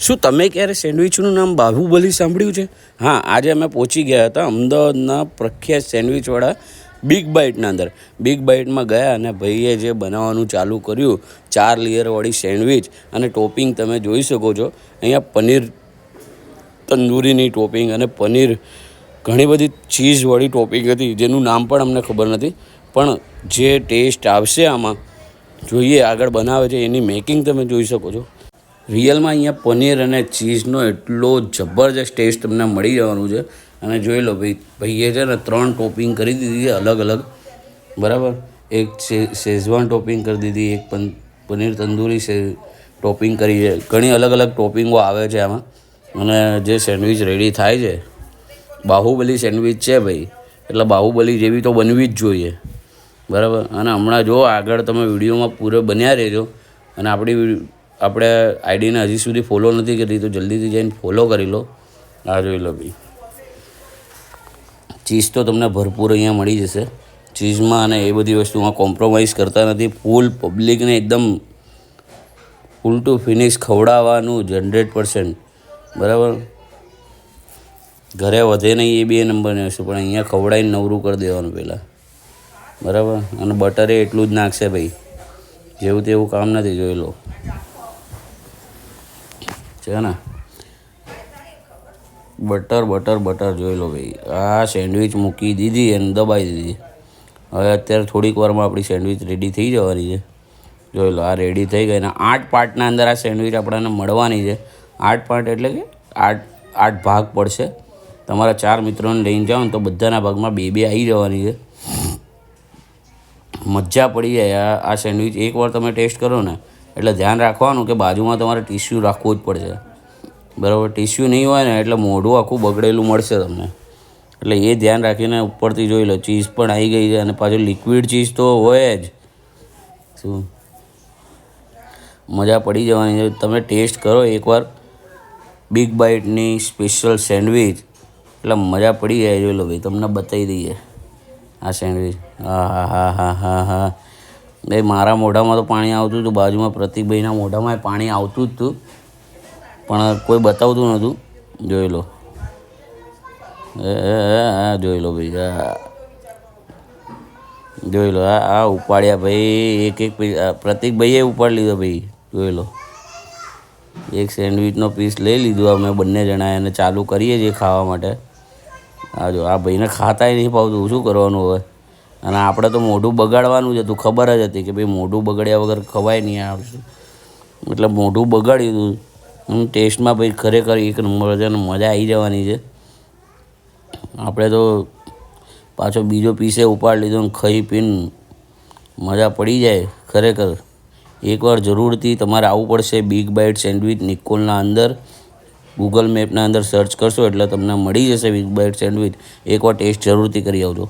શું તમે ક્યારે સેન્ડવિચનું નામ બાહુબલી સાંભળ્યું છે? હા, આજે અમે પહોંચી ગયા હતા અમદાવાદના પ્રખ્યાત સેન્ડવિચવાળા બિગ બાઇટના અંદર. બિગ બાઇટમાં ગયા અને ભાઈએ જે બનાવવાનું ચાલુ કર્યું, ચાર લેયરવાળી સેન્ડવિચ અને ટોપિંગ તમે જોઈ શકો છો. અહીંયા પનીર તંદૂરીની ટોપિંગ અને પનીર ઘણી બધી ચીઝવાળી ટોપિંગ હતી, જેનું નામ પણ અમને ખબર નથી. પણ જે ટેસ્ટ આવશે આમાં, જોઈએ આગળ બનાવે છે, એની મેકિંગ તમે જોઈ શકો છો. રિયલમાં અહીંયા પનીર અને ચીઝનો એટલો જબરજસ્ત ટેસ્ટ તમને મળી જવાનું છે. અને જોઈ લો ભાઈ, ભાઈએ છે ને ત્રણ ટોપિંગ કરી દીધી છે અલગ અલગ. બરાબર? એક શેઝવાન ટોપિંગ કરી દીધી, એક પન, પનીર તંદૂરી શે ટોપિંગ કરી છે. ઘણી અલગ અલગ ટોપિંગો આવે છે આમાં. અને જે સેન્ડવિચ રેડી થાય છે, બાહુબલી સેન્ડવિચ છે ભાઈ. એટલે બાહુબલી જેવી તો બનવી જ જોઈએ. બરાબર? અને હમણાં જો આગળ તમે વિડીયોમાં પૂરો બન્યા રહેજો. અને આપણી આપણે આઈડીને હજી સુધી ફોલો નથી કરી, તો જલ્દીથી જઈને ફોલો કરી લો. આ જોઈ લો ભાઈ. ચીઝ તો તમને ભરપૂર અહીંયા મળી જશે. ચીઝમાં અને એ બધી વસ્તુમાં કોમ્પ્રોમાઇઝ કરતા નથી. ફૂલ પબ્લિકને એકદમ ફૂલ ટુ ફિનિશ ખવડાવવાનું જ હંડ્રેડ પર્સન્ટ બરાબર? ઘરે વધે નહીં એ બે નંબરની હશે પણ અહીંયા ખવડાવીને નવરું કરી દેવાનું પહેલાં. બરાબર? અને બટરે એટલું જ નાખશે ભાઈ. જેવું તેવું કામ નથી, જોઈ લો. છે ને? બટર બટર બટર જોઈ લો ભાઈ. આ સેન્ડવિચ મૂકી દીધી અને દબાઈ દીધી. હવે અત્યારે થોડીક વારમાં આપણી સેન્ડવિચ રેડી થઈ જવાની છે. જોઈ લો, આ રેડી થઈ ગઈ અને આઠ પાર્ટના અંદર આ સેન્ડવિચ આપણને મળવાની છે. આઠ પાર્ટ એટલે કે આઠ આઠ ભાગ પડશે. તમારા ચાર મિત્રોને લઈને જાઓ ને તો બધાના ભાગમાં બે બે આવી જવાની છે. મજા પડી જાય. આ સેન્ડવિચ એકવાર તમે ટેસ્ટ કરો ને એટલે ધ્યાન રાખવાનું કે બાજુમાં તમારે ટીસ્યુ રાખવું જ પડશે. બરાબર? ટીસ્યુ નહીં હોય ને એટલે મોઢું આખું બગડેલું મળશે તમને. એટલે એ ધ્યાન રાખીને ઉપરથી જોઈ લો, ચીઝ પણ આવી ગઈ છે અને પાછું લિક્વિડ ચીઝ તો હોય જ. શું? મજા પડી જવાની છે. તમે ટેસ્ટ કરો એકવાર. બિગ બાઇટની સ્પેશિયલ સેન્ડવિચ એટલે મજા પડી જાય જોઈ લો ભાઈ, તમને બતાવી દઈએ. આ સેન્ડવિચ હા હા હા હા હા હા. એ મારા મોઢામાં તો પાણી આવતું હતું, બાજુમાં પ્રતિકભાઈના મોઢામાં પાણી આવતું જ હતું. પણ કોઈ બતાવતું નહોતું. જોઈ લો. જોઈ લો ભાઈ હા જોઈ લો, આ આ ઉપાડ્યા ભાઈ. એક એક પ્રતિકભાઈએ ઉપાડી લીધો ભાઈ. જોઈ લો. એક સેન્ડવિચનો પીસ લઈ લીધું અમે બંને જણાએ અને ચાલુ કરીએ છીએ ખાવા માટે. આ જો, આ ભાઈને ખાતાય નહીં પાવતું. શું કરવાનું હવે? અને આપણે તો મોઢું બગાડવાનું જ હતું. ખબર જ હતી કે ભાઈ મોઢું બગડ્યા વગર ખવાય નહીં આ વસ્તુ. એટલે મોઢું બગાડી દીધું હું ટેસ્ટમાં ભાઈ ખરેખર એક નંબર છે અને મજા આવી જવાની છે. આપણે તો પાછો બીજો પીસે ઉપાડી લીધો ને ખાઈ પીને મજા પડી જાય ખરેખર. એકવાર જરૂરથી તમારે આવવું પડશે બિગ બાઇટ સેન્ડવિચ નિકોલના અંદર. ગૂગલ મેપના અંદર સર્ચ કરશો એટલે તમને મળી જશે બિગ બાઇટ સેન્ડવિચ એકવાર ટેસ્ટ જરૂરથી કરી આવજો.